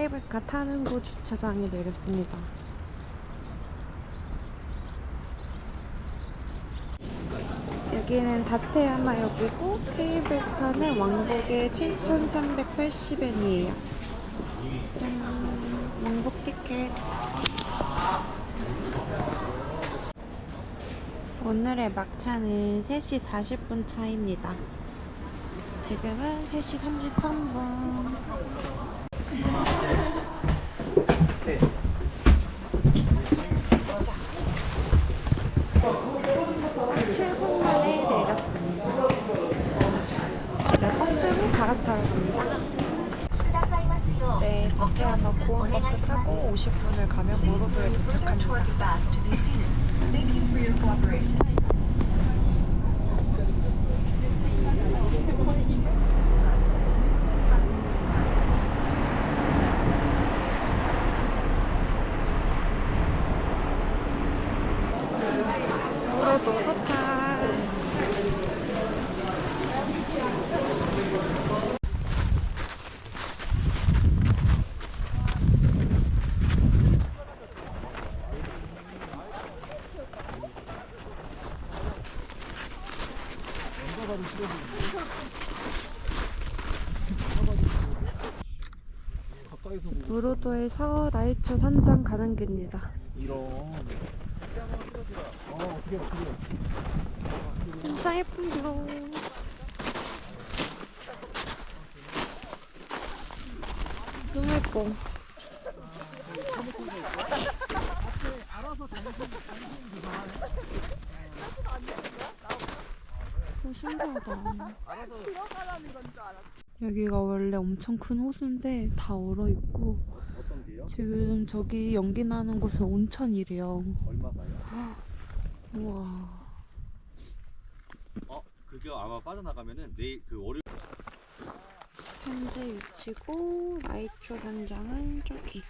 케이블카 타는 곳 주차장에 내렸습니다. 여기는 다테야마역이고 케이블카는 왕복에 7,380엔이에요. 짠, 왕복 티켓. 오늘의 막차는 3시 40분 차입니다. 지금은 3시 33분. 칠분 만에 내렸습니다. 이제 버스로 갈아타러 갑니다. 이제 다케야마 공원 버스 타고 50분을 가면 모로도에 도착합니다. 모로도 무로도에서 라이초 산장 가는 길입니다. 이런 진짜 예쁜요. 너무 예뻐. 오, 신기하다. 여기가 원래 엄청 큰 호수인데 다 얼어 있고? 지금 저기 연기 나는 곳은 온천이래요. 얼마가요? 우와. 어, 그게 아마 빠져나가면은 내일 그 월요일 현재 위치고 라이초 산장은 저기.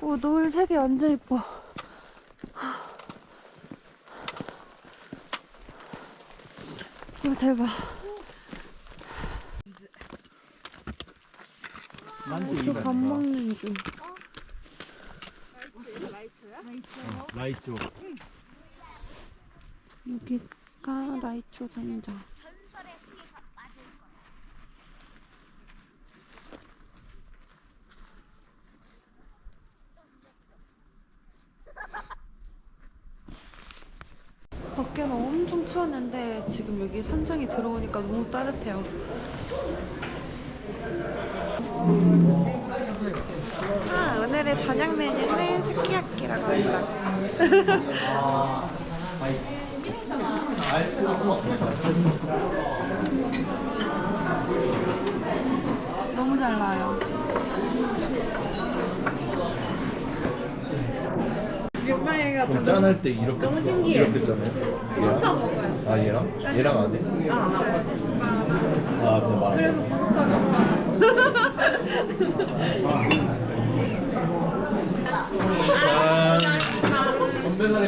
오 노을 색이 완전 이뻐. 오 대박. 저밥 먹는 중. 라이트 여기가 라이초 산장. 밖에는 엄청 추웠는데 지금 여기 산장에 들어오니까 너무 따뜻해요. 아, 오늘의 저녁 메뉴는 스키야키라고 합니다. 너무 잘 나요. 그럼 짠할 때 이렇게 너무 신기해 이렇게 짠해요? 혼자 먹어요 아 얘랑? 얘랑 안 해? 아안 하고 아 그냥 말 그래서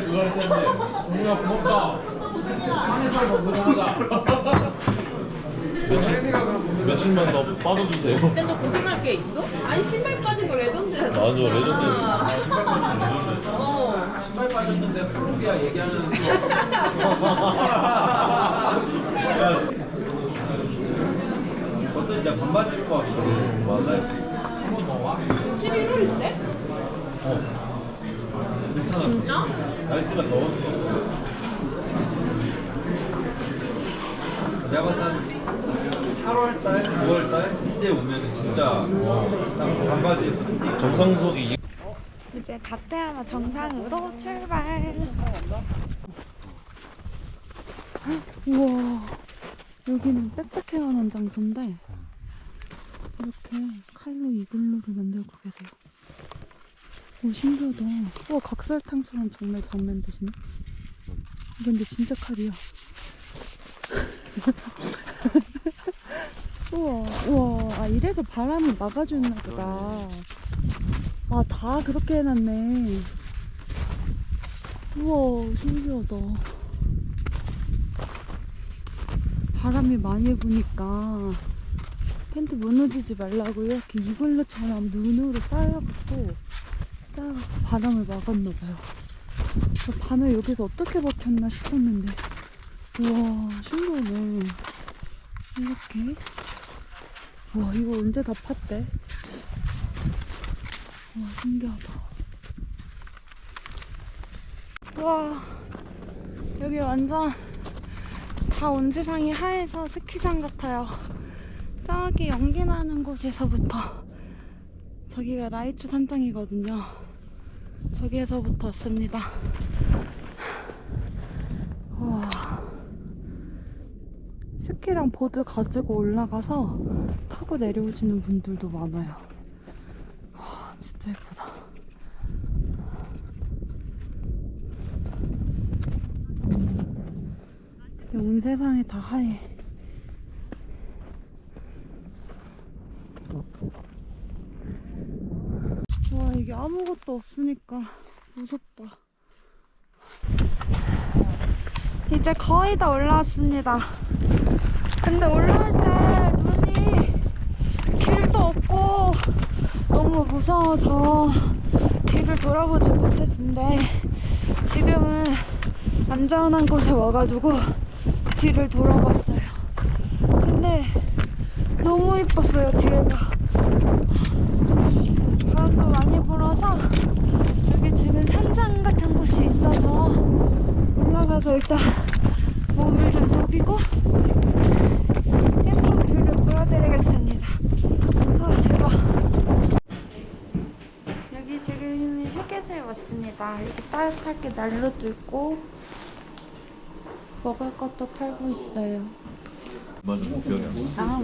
그걸 고맙다 며칠, 며칠만 더 빠져주세요 근데 너 고생할 게 있어? 아니 신발 빠진 거 레전드야 진짜. 맞아 레전드 어. 신발 빠졌는데 콜롬비아 얘기하는 어 떤 이제 반바지 입고 하거든. 날씨. 11월인데? 괜찮아. 진짜? 날씨가 더웠어. 내가 봤을 때 8월달, 9월달 이때 오면은 진짜 딱 반바지 입고 정상석이 이제 다테야마 정상으로 출발. 우와, 여기는 백패킹하는 장소인데 이렇게 칼로 이글루를 만들고 계세요. 오 신기하다. 우와 각설탕처럼 정말 잘 만드시네. 근데 진짜 칼이야. 우와, 우와, 아 이래서 바람을 막아주나 보다. 아, 다 그렇게 해놨네. 우와, 신기하다. 바람이 많이 부니까 텐트 무너지지 말라고 이렇게 이글루처럼 눈으로 쌓여갖고 쌓여갖고 바람을 막았나봐요. 저 밤에 여기서 어떻게 버텼나 싶었는데 우와 신기하네. 이렇게 와 이거 언제 다 팠대? 와 신기하다. 와 여기 완전 다 온 세상이 하얘서 스키장 같아요. 저기 연기 나는 곳에서부터 저기가 라이츠 산장이거든요. 저기에서부터 왔습니다. 와 스키랑 보드 가지고 올라가서 타고 내려오시는 분들도 많아요. 와 진짜 예쁘다. 온 세상이 다 하얘. 와, 이게 아무것도 없으니까 무섭다. 이제 거의 다 올라왔습니다. 근데 올라올 때 눈이 길도 없고 너무 무서워서 뒤를 돌아보지 못했는데 지금은 안전한 곳에 와가지고 뒤를 돌아봤어요. 근데 너무 이뻤어요, 뒤에가. 바람도 많이 불어서 여기 지금 산장 같은 곳이 있어서 올라가서 일단 몸을 좀 녹이고 예쁜 뷰를 보여드리겠습니다. 아, 대박. 여기 지금 휴게소에 왔습니다. 이렇게 따뜻하게 난로도 있고 먹을 것도 팔고 있어요. 맞아. 아,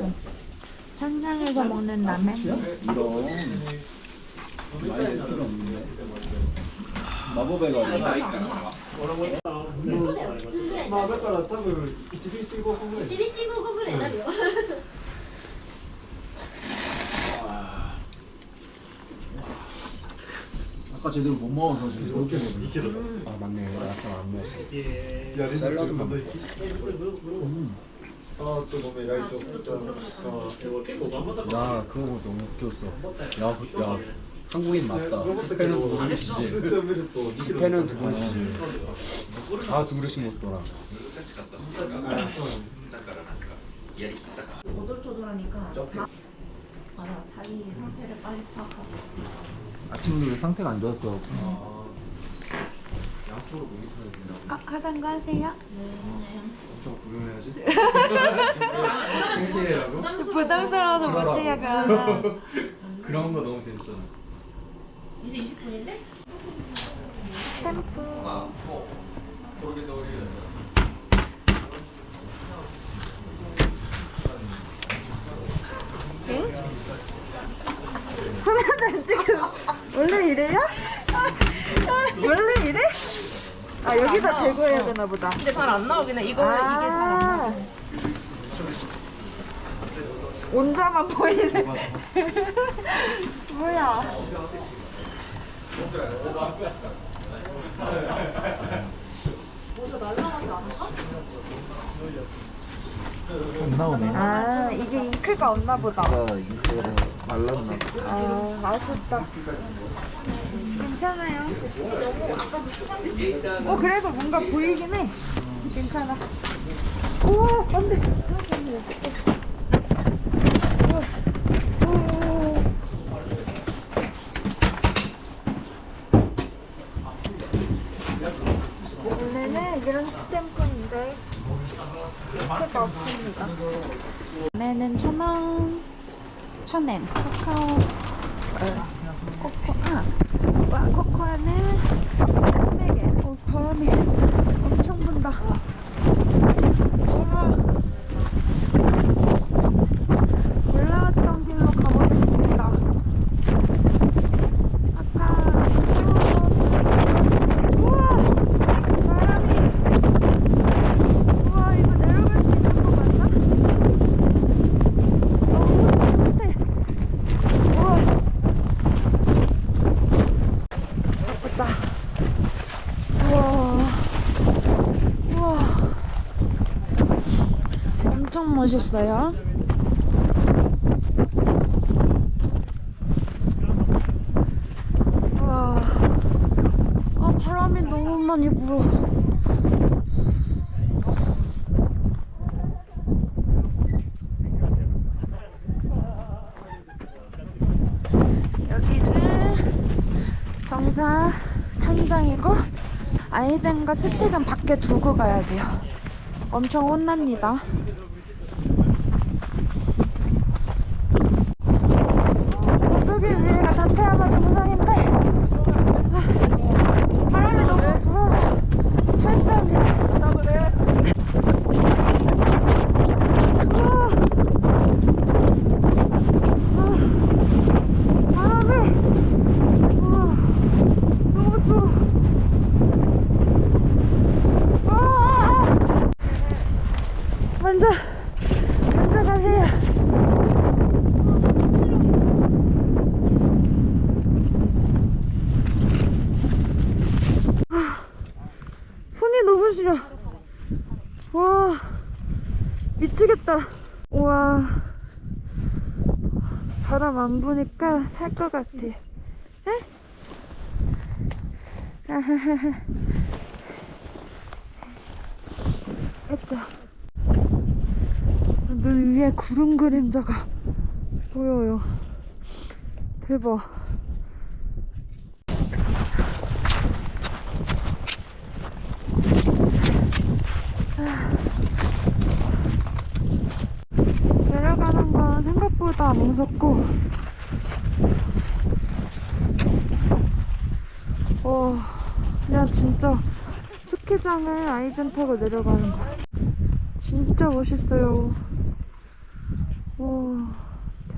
산장에서 먹는 라멘. 마법의 거리. まあだから多分1 d c 5個ぐらい1 4 5個ぐらいになるよ 아까 제대로 못 먹어서 지금 이렇게 먹는 아 맞네 약간 안 먹었어 いやレンジサンドイッチあーとごめん 아, 야, 그거 너무 웃겼어. 야, 그, 야 한국인 맞다. 팬은 두 그릇이지. 팬은 두 그릇이지. 다두 그릇씩 먹더라. 오돌토돌하니까 다 알아 자기 상태를 빨리 파악하고 아침 상태가 안 좋았어. 음. 양쪽으로 목이 타야 된다 아, 하던 거 하세요? 엄청 구경해야지 창피해라고? 부담스러워서 못해요, 그러면. 그런 거 너무 재밌잖아 이제 20분인데? 원래 이래요? 원래 이래? 아, 여기다 대고 해야 되나 보다. 근데 잘 안 나오긴 해 이거 이게 잘 안 나와 아. 온자만 보이네. 뭐야? 안 나오네 아, 이게 잉크가 없나 보다. 잉크가 말랐나 아, 아쉽다. 괜찮아요. 어, 그래도 뭔가 보이긴 해. 괜찮아. 우와, 안 돼. 원래는 이런 스탬프인데 이렇게가 없습니다. 원래는 천 원, 천엔 카카오 어, 코코 아 와 코코아는 300엔 어, 바람이 엄청 분다 나오셨어요? 와, 아 바람이 너무 많이 불어. 여기는 정사 산장이고 아이젠과 스틱은 밖에 두고 가야 돼요. 엄청 혼납니다. 안 부니까 살 것 같아. 에? 했다. 눈 위에 구름 그림자가 보여요. 대박. 내려가는 건 생각보다 안 무섭고. 와 그냥 진짜. 스키장을 아이젠 타고 내려가는 거. 진짜 멋있어요. 와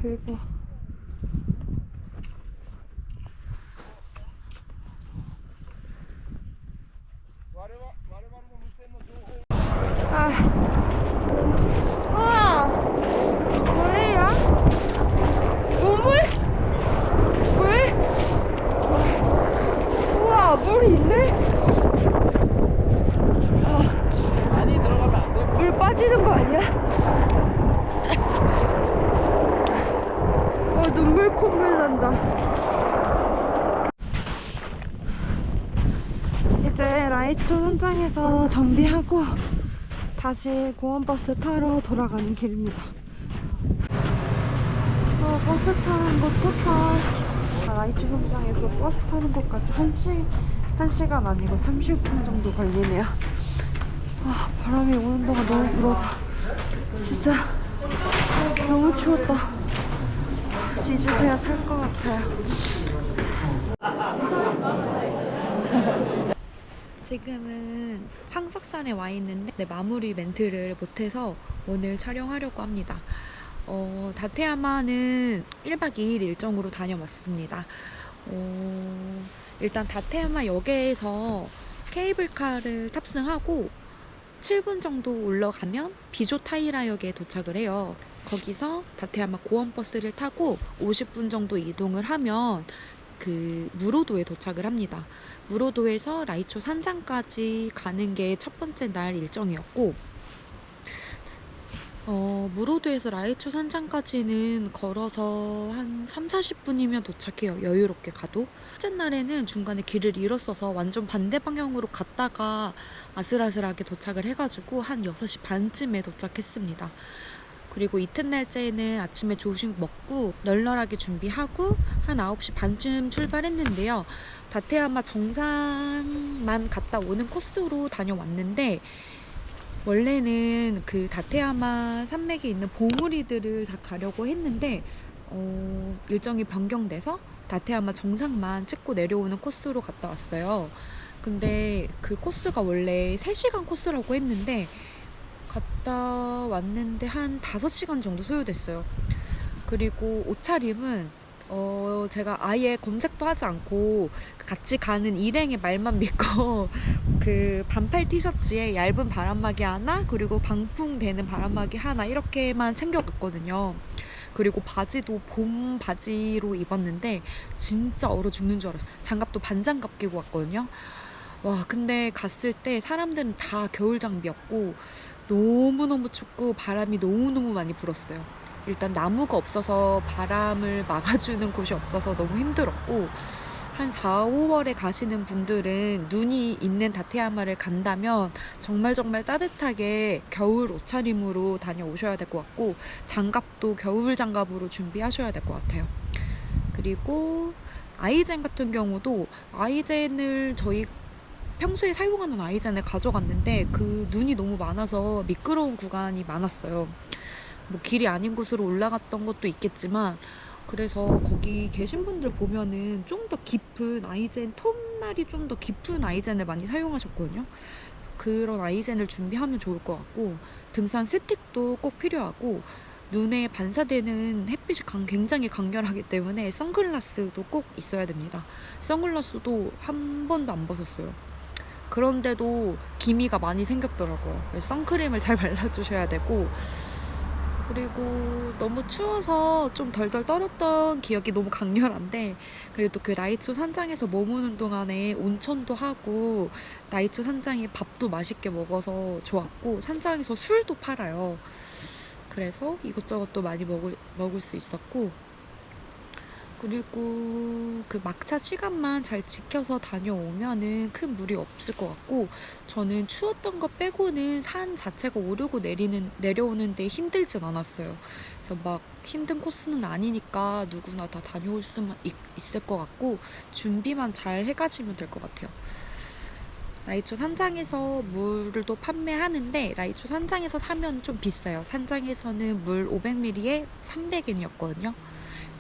대박 아. 우와 뭐예요? 우물? 물? 우와 물 있네? 많이 들어가면 안 돼. 물 빠지는 거 아니야? 어 눈물 콧물 난다. 이제 라이초 현장에서 정비하고 다시 공원버스 타러 돌아가는 길입니다. 어, 버스 타는 것 토탈 아, 라이츠 현장에서 버스 타는 것까지 1시, 1시간 아니고 30분 정도 걸리네요. 아, 바람이 오는 동안 너무 불어서 진짜 너무 추웠다. 지주세요 살것 같아요. 지금은 황석산에 와 있는데 네, 마무리 멘트를 못해서 오늘 촬영하려고 합니다. 어, 다테야마는 1박 2일 일정으로 다녀왔습니다. 어, 일단 다테야마 역에서 케이블카를 탑승하고 7분 정도 올라가면 비조 타이라역에 도착을 해요. 거기서 다테야마 고원 버스를 타고 50분 정도 이동을 하면 그 무로도에 도착을 합니다. 무로도에서 라이초 산장까지 가는 게 첫 번째 날 일정이었고 어, 무로도에서 라이초 산장까지는 걸어서 한 3, 40분이면 도착해요. 여유롭게 가도. 첫째 날에는 중간에 길을 잃었어서 완전 반대 방향으로 갔다가 아슬아슬하게 도착을 해가지고 한 6시 반쯤에 도착했습니다. 그리고 이튿날째는 아침에 조식 먹고 널널하게 준비하고 한 9시 반쯤 출발했는데요. 다테야마 정상만 갔다 오는 코스로 다녀왔는데 원래는 그 다테야마 산맥에 있는 봉우리들을 다 가려고 했는데 어, 일정이 변경돼서 다테야마 정상만 찍고 내려오는 코스로 갔다 왔어요. 근데 그 코스가 원래 3시간 코스라고 했는데 갔다 왔는데 한 5시간 정도 소요됐어요. 그리고 옷차림은 어 제가 아예 검색도 하지 않고 같이 가는 일행의 말만 믿고 그 반팔 티셔츠에 얇은 바람막이 하나 그리고 방풍 되는 바람막이 하나 이렇게만 챙겨갔거든요. 그리고 바지도 봄 바지로 입었는데 진짜 얼어 죽는 줄 알았어요. 장갑도 반장갑 끼고 갔거든요. 와 근데 갔을 때 사람들은 다 겨울 장비였고 너무너무 춥고 바람이 너무너무 많이 불었어요. 일단 나무가 없어서 바람을 막아주는 곳이 없어서 너무 힘들었고 한 4, 5월에 가시는 분들은 눈이 있는 다테야마를 간다면 정말 정말 따뜻하게 겨울 옷차림으로 다녀오셔야 될 것 같고 장갑도 겨울 장갑으로 준비하셔야 될 것 같아요. 그리고 아이젠 같은 경우도 아이젠을 저희 평소에 사용하는 아이젠을 가져갔는데 그 눈이 너무 많아서 미끄러운 구간이 많았어요. 뭐 길이 아닌 곳으로 올라갔던 것도 있겠지만 그래서 거기 계신 분들 보면은 좀 더 깊은 아이젠 톱날이 좀 더 깊은 아이젠을 많이 사용하셨거든요. 그런 아이젠을 준비하면 좋을 것 같고 등산 스틱도 꼭 필요하고 눈에 반사되는 햇빛이 강- 굉장히 강렬하기 때문에 선글라스도 꼭 있어야 됩니다. 선글라스도 한 번도 안 벗었어요. 그런데도 기미가 많이 생겼더라고요. 선크림을 잘 발라주셔야 되고 그리고 너무 추워서 좀 덜덜 떨었던 기억이 너무 강렬한데 그래도 그 라이초 산장에서 머무는 동안에 온천도 하고 라이초 산장에 밥도 맛있게 먹어서 좋았고 산장에서 술도 팔아요. 그래서 이것저것 또 많이 먹을, 먹을 수 있었고 그리고 그 막차 시간만 잘 지켜서 다녀오면은 큰 무리 없을 것 같고 저는 추웠던 거 빼고는 산 자체가 오르고 내리는 내려오는데 힘들진 않았어요. 그래서 막 힘든 코스는 아니니까 누구나 다 다녀올 수만 있, 있을 것 같고 준비만 잘 해가시면 될 것 같아요. 라이초 산장에서 또 판매하는데 라이초 산장에서 사면 좀 비싸요. 산장에서는 물 500ml에 300엔이었거든요.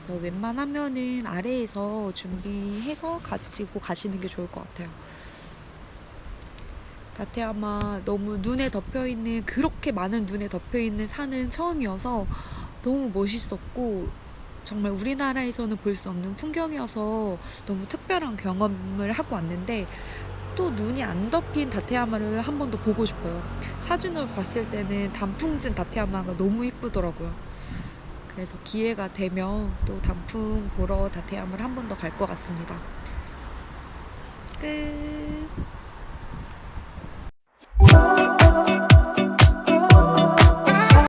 그래서 웬만하면은 아래에서 준비해서 가지고 가시는 게 좋을 것 같아요. 다테아마 너무 눈에 덮여 있는 그렇게 많은 눈에 덮여 있는 산은 처음이어서 너무 멋있었고 정말 우리나라에서는 볼 수 없는 풍경이어서 너무 특별한 경험을 하고 왔는데 또 눈이 안 덮인 다테야마를 한 번 더 보고 싶어요. 사진으로 봤을 때는 단풍진 다테야마가 너무 이쁘더라고요. 그래서 기회가 되면 또 단풍 보러 다테야마를 한번 더 갈 것 같습니다. 끝. 어